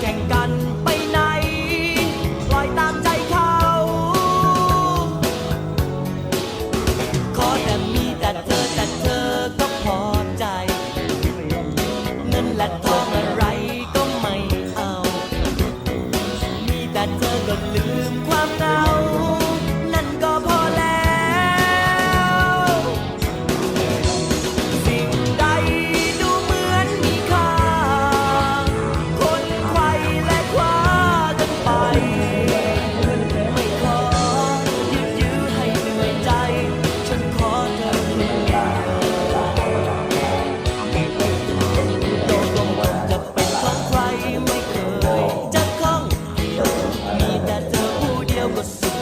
แข่งกันไปไหนลอยตามใจเขา ขอแต่มีแต่เธอแต่เธอก็พอใจ เงินและทองอะไรก็ไม่เอา มีแต่เธอก็ลืมความเหงา ใค